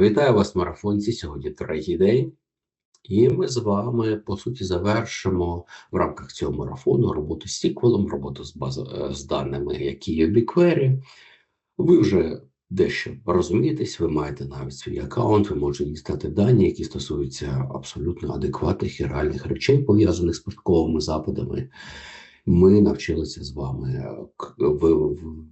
Вітаю вас, марафонці. Сьогодні третій день, і ми з вами по суті завершимо в рамках цього марафону роботу з сіквелом, роботу з баз... Е, з даними, які є в BigQuery. Ви вже дещо розумієтесь, ви маєте навіть свій аккаунт, ви можете дістати дані, які стосуються абсолютно адекватних і реальних речей, пов'язаних з пошуковими запитами. Ми навчилися з вами е,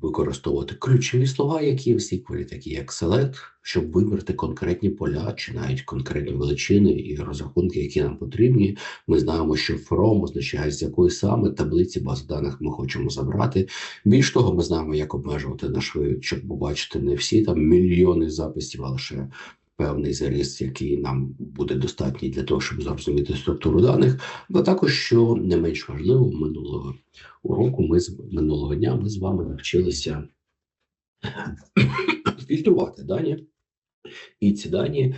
використовувати ключові слова, які в сіквелі, такі як select, щоб вибрати конкретні поля чи навіть конкретні величини і розрахунки, які нам потрібні. Ми знаємо, що from означає, з якої саме таблиці бази даних ми хочемо забрати. Більш того, ми знаємо, як обмежувати наш вивід, щоб побачити не всі там мільйони записів, а лише певний заріз, який нам буде достатній для того, щоб зрозуміти структуру даних. А також, що не менш важливо, минулого уроку ми з минулого дня ми з вами навчилися фільтрувати дані, і ці дані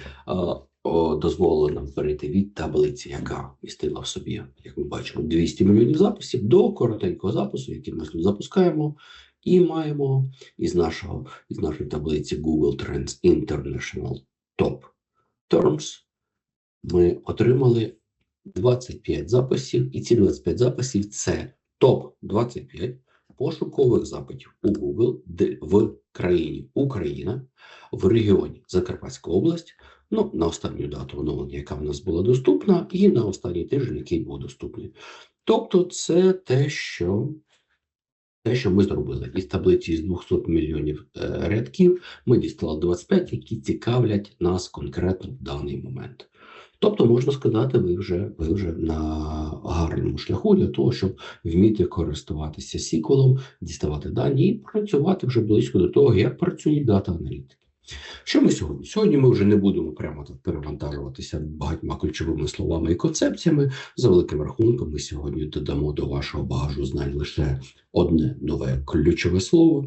дозволили нам перейти від таблиці, яка містила в собі, як ми бачимо, 200 мільйонів записів до коротенького запису, який ми тут запускаємо. І маємо із нашого із нашої таблиці Google Trends International Top Terms ми отримали 25 записів, і ці 25 записів це топ-25 пошукових запитів у Google в країні Україна, в регіоні Закарпатська область, ну, на останню дату оновлення, яка в нас була доступна, і на останній тиждень, який був доступний. Тобто, це те, що те, що ми зробили із таблиці з 200 мільйонів е, рядків, ми дістали 25, які цікавлять нас конкретно в даний момент. Тобто, можна сказати, ви вже ви вже на гарному шляху для того, щоб вміти користуватися сіквелом, діставати дані і працювати вже близько до того, як працюють дата аналітики. Що ми сьогодні? Сьогодні ми вже не будемо прямо так перевантажуватися багатьма ключовими словами і концепціями. За великим рахунком, ми сьогодні додамо до вашого багажу знань лише одне нове ключове слово.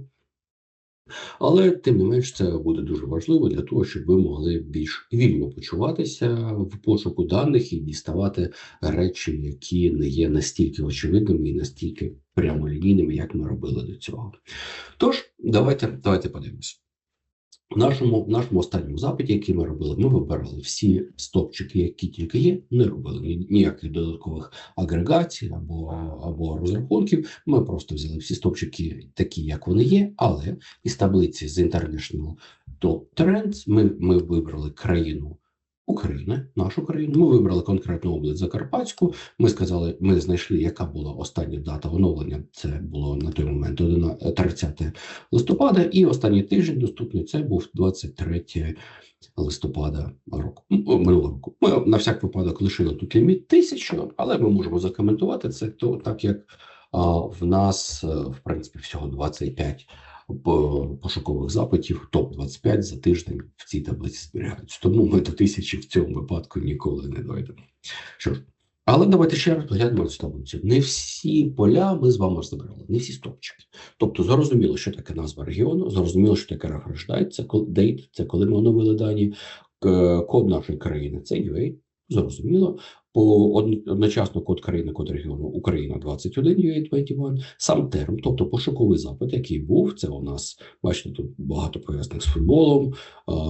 Але тим не менш це буде дуже важливо для того, щоб ви могли більш вільно почуватися в пошуку даних і діставати речі, які не є настільки очевидними і настільки прямолінійними, як ми робили до цього. Тож, давайте, давайте подивимося. В нашому в нашому останньому запиті, який ми робили, ми вибирали всі стопчики, які тільки є, не робили ніяких додаткових агрегацій або або розрахунків. Ми просто взяли всі стопчики, такі, як вони є, але із таблиці з International Top Trends ми, ми вибрали країну України, нашу країну. Ми вибрали конкретну область Закарпатську. Ми сказали, ми знайшли, яка була остання дата оновлення. Це було на той момент 30 листопада, і останній тиждень доступний це був 23 листопада року минулого року. Ми на всяк випадок лишили тут ліміт тисячу, але ми можемо закоментувати це то так, як а, в нас в принципі всього 25 пошукових запитів топ-25 за тиждень в цій таблиці зберігаються. Тому ми до тисячі в цьому випадку ніколи не дойдемо. Що ж, але давайте ще раз поглянемо цю таблицю. Не всі поля ми з вами розібрали, не всі стопчики. Тобто, зрозуміло, що таке назва регіону, зрозуміло, що таке refresh це date, це коли ми оновили дані, код нашої країни це UA, зрозуміло по одночасно код країни, код регіону Україна 21 UA21, сам терм, тобто пошуковий запит, який був. Це у нас бачите, тут багато пов'язаних з футболом,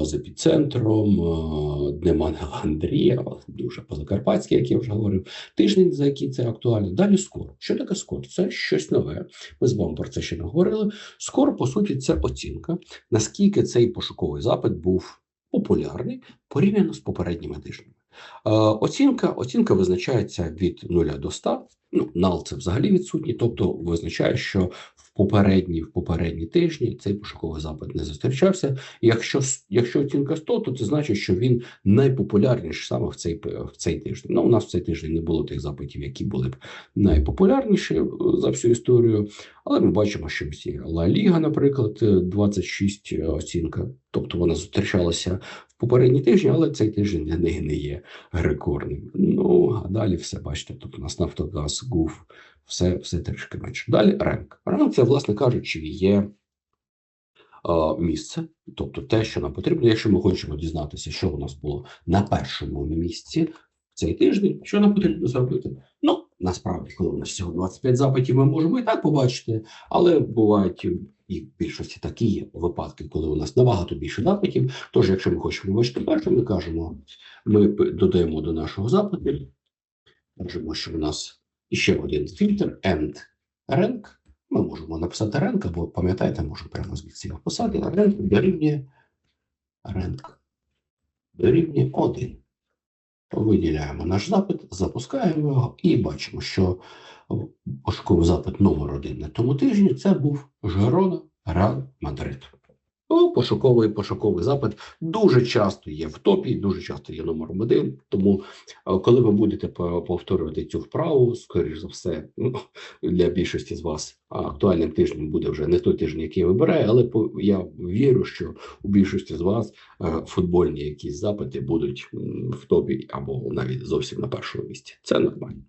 з епіцентром, Днем Андрія, дуже позакарпатський, як я вже говорив. Тиждень, за який це актуально. Далі скоро. Що таке скоро? Це щось нове. Ми з вами про це ще не говорили. Скоро, по суті, це оцінка, наскільки цей пошуковий запит був популярний порівняно з попередніми тижнями. Е, оцінка оцінка визначається від 0 до 100. Ну, нал це взагалі відсутній, тобто визначає, що в попередні в попередні тижні цей пошуковий запит не зустрічався. Якщо якщо оцінка 100, то це значить, що він найпопулярніший саме в цей в цей тиждень. Ну, у нас в цей тиждень не було тих запитів, які були б найпопулярніші е, за всю історію. Але ми бачимо, що всі Ла Ліга, наприклад, 26 е, оцінка, тобто вона зустрічалася в попередні тижні, але цей тиждень для неї не є рекордним. Ну а далі все бачите, тут у нас Нафтогаз, ГУФ, все все трішки менше. Далі ранк. Ранк це, власне кажучи, є місце, тобто те, що нам потрібно, якщо ми хочемо дізнатися, що у нас було на першому місці цей тиждень, що нам потрібно зробити. Ну, насправді, коли у нас всього 25 запитів, ми можемо і так побачити, але бувають і в більшості такі є випадки, коли у нас набагато більше запитів. Тож, якщо ми хочемо бачити перше, ми кажемо, ми додаємо до нашого запиту, кажемо, що у нас іще один фільтр and rank. Ми можемо написати rank, або пам'ятаєте, можемо прямо звідси його писати. Rank дорівнює rank дорівнює 1. Виділяємо наш запит, запускаємо його і бачимо, що пошуковий запит номер один на тому тижні це був Жерона Реал Мадрид. Ну, пошуковий пошуковий запит дуже часто є в топі, дуже часто є номером один. Тому, е, коли ви будете повторювати цю вправу, скоріш за все, ну, для більшості з вас актуальним тижнем буде вже не той тиждень, який я вибираю, але я вірю, що у більшості з вас е, футбольні якісь запити будуть в топі або навіть зовсім на першому місці. Це нормально.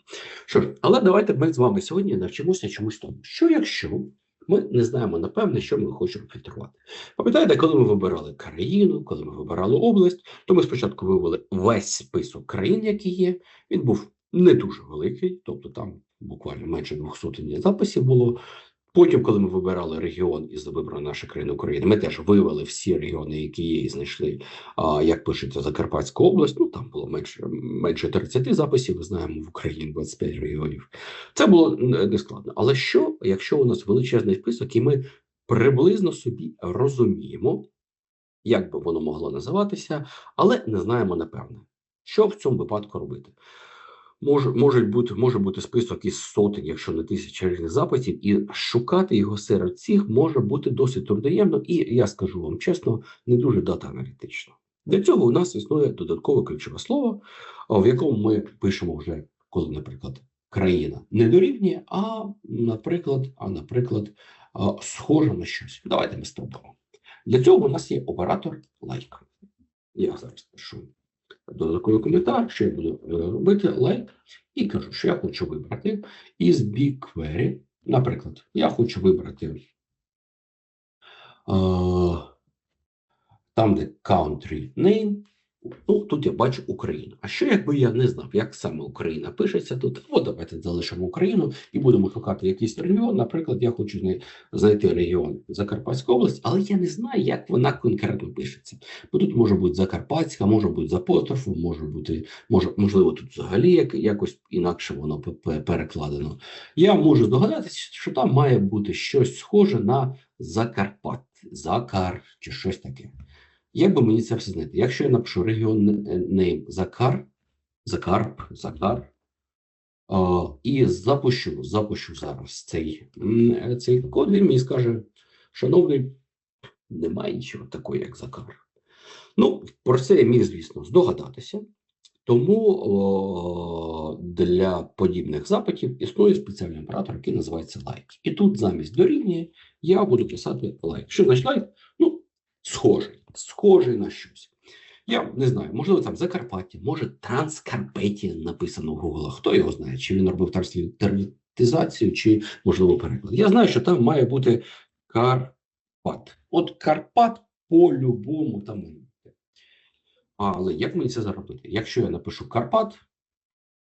Що ж, але давайте ми з вами сьогодні навчимося чомусь тому. Що якщо ми не знаємо напевне, що ми хочемо фільтрувати? Пам'ятаєте, коли ми вибирали країну, коли ми вибирали область, то ми спочатку вивели весь список країн, які є. Він був не дуже великий, тобто там буквально менше 200 записів було. Потім, коли ми вибирали регіон із вибрана наша країна України, ми теж вивели всі регіони, які є, і знайшли, а, як пишеться Закарпатська область. Ну там було менше, менше 30 записів. Ми знаємо в Україні 25 регіонів. Це було нескладно. Але що, якщо у нас величезний список, і ми приблизно собі розуміємо, як би воно могло називатися, але не знаємо напевне, що в цьому випадку робити. Може, може, бути, може бути список із сотень, якщо не тисяч різних запитів, і шукати його серед цих може бути досить трудоємно, і я скажу вам чесно, не дуже дата-аналітично. Для цього у нас існує додаткове ключове слово, в якому ми пишемо вже, коли, наприклад, країна не дорівнює, а, наприклад, а, наприклад, схоже на щось. Давайте ми спробуємо. Для цього у нас є оператор лайк. Я зараз пишу додатковий коментар, що я буду е, робити лайк, і кажу, що я хочу вибрати із BigQuery. Наприклад, я хочу вибрати е, там, де country name. Ну, тут я бачу Україну. А що якби я не знав, як саме Україна пишеться тут? От давайте залишимо Україну і будемо шукати якийсь регіон. Наприклад, я хочу знай- знайти регіон Закарпатська область, але я не знаю, як вона конкретно пишеться. Бо тут може бути Закарпатська, може бути з апострофом, може бути, може, можливо, тут взагалі як, якось інакше воно пе- пе- перекладено. Я можу здогадатися, що там має бути щось схоже на Закарпат, Закар чи щось таке. Як би мені це все знайти? Якщо я напишу регіон name Закар, Закарп, Закар, а, і запущу, запущу зараз цей, цей код, він мені скаже, шановний, немає нічого такого, як Закар. Ну, про це я міг, звісно, здогадатися. Тому о, для подібних запитів існує спеціальний оператор, який називається лайк. І тут замість дорівнює я буду писати лайк. Що значить лайк? Ну, схожий, схожий на щось. Я не знаю, можливо, там Закарпаття, може Транскарпетія написано в Google. Хто його знає, чи він робив транслітизацію, чи можливо переклад. Я знаю, що там має бути Карпат. От Карпат по-любому там. Але як мені це заробити? Якщо я напишу Карпат,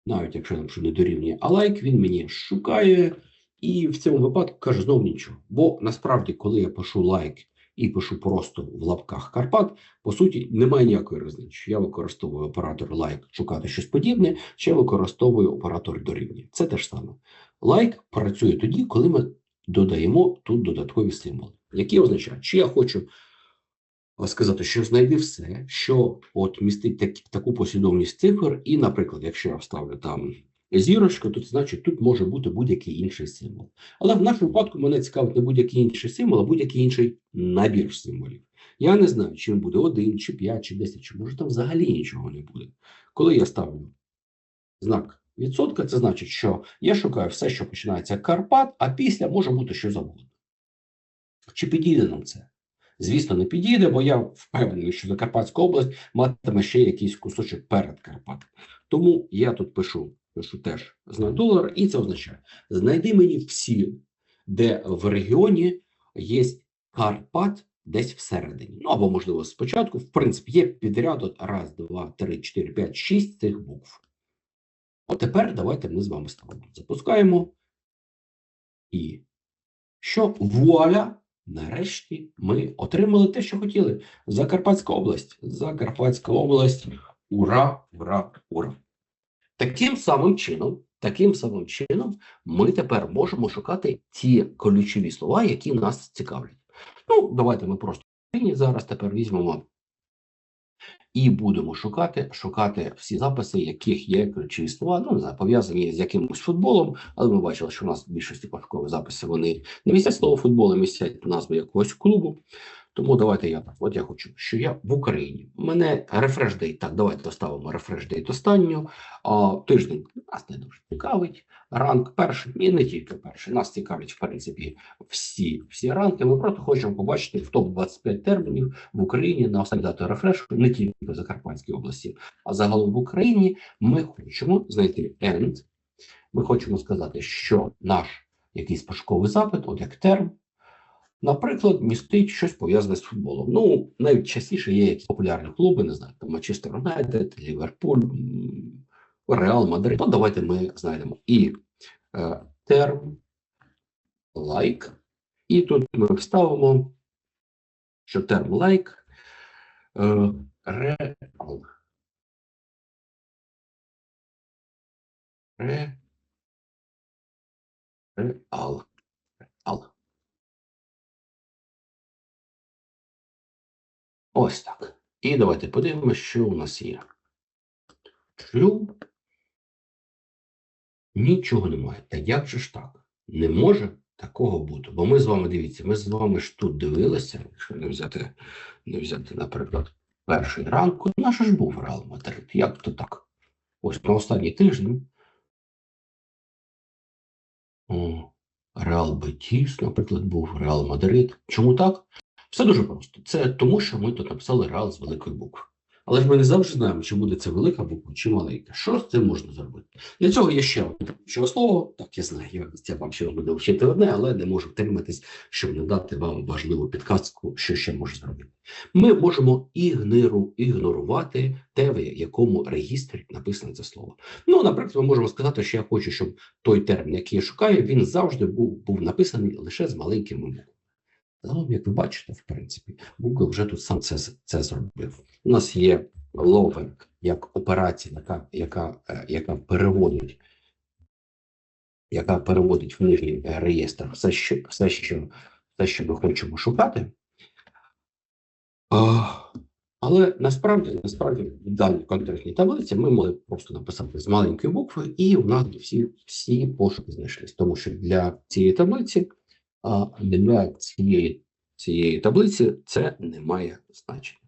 навіть якщо я напишу не дорівнює, а лайк, він мені шукає і в цьому випадку каже знову нічого. Бо насправді, коли я пишу лайк і пишу просто в лапках Карпат, по суті, немає ніякої різниці. Я використовую оператор лайк шукати щось подібне, чи використовую оператор дорівнює. Це те ж саме. Лайк працює тоді, коли ми додаємо тут додаткові символи, які означають, чи я хочу сказати, що знайди все, що от містить так, таку послідовність цифр, і, наприклад, якщо я вставлю там зірочку, то це значить тут може бути будь-який інший символ. Але в нашому випадку мене цікавить не будь-який інший символ, а будь-який інший набір символів. Я не знаю, чи він буде один, чи п'ять, чи десять, чи може там взагалі нічого не буде. Коли я ставлю знак відсотка, це значить, що я шукаю все, що починається Карпат, а після може бути що завгодно. Чи підійде нам це? Звісно, не підійде, бо я впевнений, що Закарпатська область матиме ще якийсь кусочок перед Карпат. Тому я тут пишу, пишу теж знак долар, і це означає: знайди мені всі, де в регіоні є Карпат десь всередині. Ну або, можливо, спочатку, в принципі, є підряд от раз, два, три, чотири, п'ять, шість цих букв. От тепер давайте ми з вами ставимо. Запускаємо. І що вуаля, нарешті ми отримали те, що хотіли. Закарпатська область. Закарпатська область. Ура, ура, ура. Таким самим чином, таким самим чином, ми тепер можемо шукати ті ключові слова, які нас цікавлять. Ну, давайте ми просто зараз тепер візьмемо і будемо шукати, шукати всі записи, яких є ключові слова, ну не знаю, пов'язані з якимось футболом, але ми бачили, що у нас в більшості пошукових записи вони не містять слово футбол, а містять назву якогось клубу. Тому давайте я так. От я хочу, що я в Україні. Мене рефреш дейт. Так, давайте доставимо рефреш дейт останню. А, тиждень нас не дуже цікавить. Ранг перший і не тільки перший. Нас цікавлять, в принципі, всі всі ранки. Ми просто хочемо побачити в топ 25 термінів в Україні на останню дату рефрешу, не тільки в Закарпатській області, а загалом в Україні. Ми хочемо знайти end. Ми хочемо сказати, що наш якийсь пошуковий запит, от як терм. Наприклад, містить щось пов'язане з футболом. Ну, навіть частіше є якісь популярні клуби, не знаю, там Манчестер Юнайтед, Ліверпуль, Реал Мадрид. Ну, давайте ми знайдемо і е, терм лайк. І тут ми вставимо, що терм лайк е, реал. Реал. Реал. Ось так. І давайте подивимося, що у нас є. True. Нічого немає. Та як же ж так? Не може такого бути. Бо ми з вами, дивіться, ми з вами ж тут дивилися, якщо не взяти, не взяти, наприклад, перший ранку, наш ж був Реал Мадрид. Як то так? Ось на останній тиждень. Реал Бетіс, наприклад, був Реал Мадрид. Чому так? Все дуже просто. Це тому, що ми тут написали реал з великої букви. Але ж ми не завжди знаємо, чи буде це велика буква, чи маленька. Що з цим можна зробити? Для цього є ще одне слово. Так, я знаю, я, я вам ще буду вчити одне, але не можу втриматись, щоб не дати вам важливу підказку, що ще можна зробити. Ми можемо ігнору, ігнорувати те, в якому регістрі написано це слово. Ну, наприклад, ми можемо сказати, що я хочу, щоб той термін, який я шукаю, він завжди був, був написаний лише з маленькими буквами. Загалом, як ви бачите, в принципі, Google вже тут сам це, це зробив. У нас є ловинг як операція, яка, яка, е, яка переводить, яка переводить в нижній реєстр все, що, все, що, все, що ми хочемо шукати. Але насправді, насправді, в даній конкретній таблиці ми могли просто написати з маленької букви, і у нас всі, всі пошуки знайшлись. Тому що для цієї таблиці а для цієї, цієї таблиці це не має значення.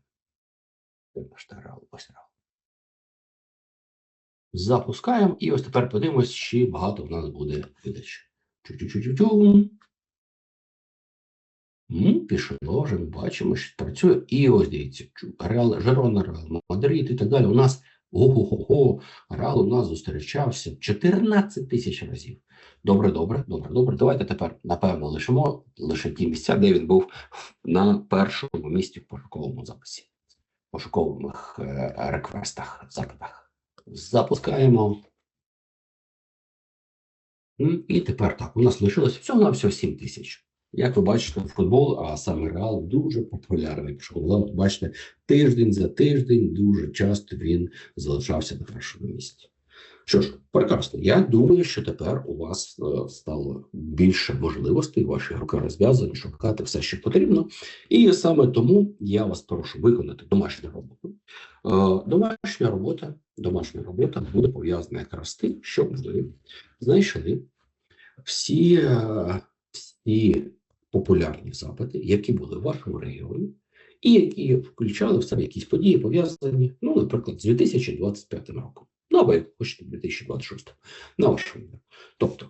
Запускаємо, і ось тепер подивимось, чи багато в нас буде видач. Чу-чу-чу-чу-чу. Пішло, вже ми бачимо, що працює. І ось дивіться, Реал, Жерона, Реал Мадрид і так далі. У нас ого-го-го, Реал у нас зустрічався 14 тисяч разів. Добре, добре, добре, добре. Давайте тепер, напевно, лишимо лише ті місця, де він був на першому місці в пошуковому записі, пошукових е, реквестах, запитах. Запускаємо. І тепер так, у нас лишилось всього на всього 7 тисяч. Як ви бачите, футбол, а саме Реал дуже популярний. Пішов, бачите, тиждень за тиждень дуже часто він залишався на першому місці. Що ж, прекрасно. Я думаю, що тепер у вас е, стало більше можливостей, ваші руки розв'язані, шукати все, що потрібно. І саме тому я вас прошу виконати домашню роботу. Е, домашня робота, домашня робота буде пов'язана якраз з тим, щоб ви знайшли всі, е, всі популярні запити, які були в вашому регіоні. І які включали в себе якісь події пов'язані, ну, наприклад, з 2025 роком. Ну, або як хочете 2026 на ваш вибір. Тобто,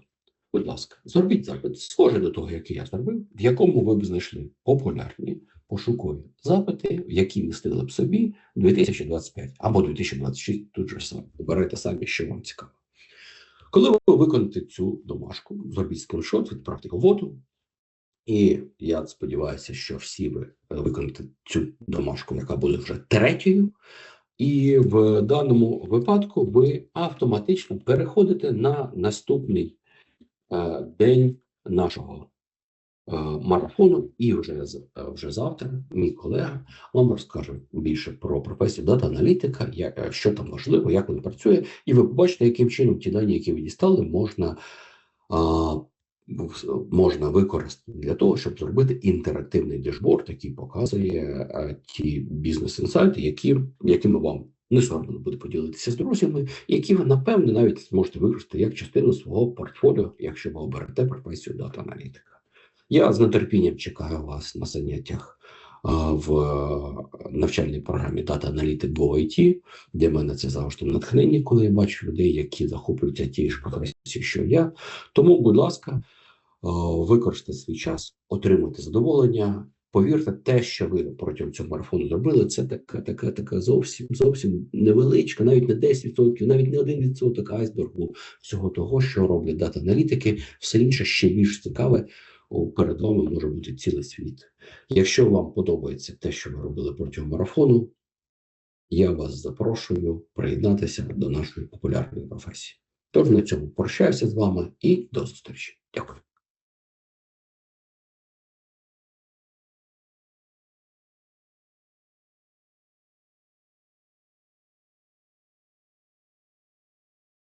будь ласка, зробіть запит, схожий до того, який я зробив, в якому ви б знайшли популярні пошукові запити, які містили б собі 2025 або 2026, тут же самі. Оберете самі, що вам цікаво. Коли ви виконаєте цю домашку, зробіть скріншот, відправте його воду. І я сподіваюся, що всі ви виконаєте цю домашку, яка буде вже третьою. І в даному випадку ви автоматично переходите на наступний е, день нашого марафону, і вже е, вже завтра мій колега вам розкаже більше про професію дата-аналітика, як е, що там важливо, як він працює, і ви побачите, яким чином ті дані, які ви дістали, можна. В- можна використати для того, щоб зробити інтерактивний дешборд, який показує е, ті бізнес-інсайти, які, якими вам не соромно буде поділитися з друзями, які ви напевне навіть зможете використати як частину свого портфоліо, якщо ви оберете професію дата-аналітика. Я з нетерпінням чекаю вас на заняттях в е, навчальній програмі Data Analytic в IT, для мене це завжди натхнення, коли я бачу людей, які захоплюються тією ж професією, що я. Тому, будь ласка, о, використайте свій час, отримуйте задоволення. Повірте, те, що ви протягом цього марафону зробили, це така, така, така зовсім зовсім невеличка, навіть не 10%, навіть не 1% айсбергу всього того, що роблять дата-аналітики. Все інше ще більш цікаве. Перед вами може бути цілий світ. Якщо вам подобається те, що ви робили протягом марафону, я вас запрошую приєднатися до нашої популярної професії. Тож на цьому прощаюся з вами і до зустрічі. Дякую.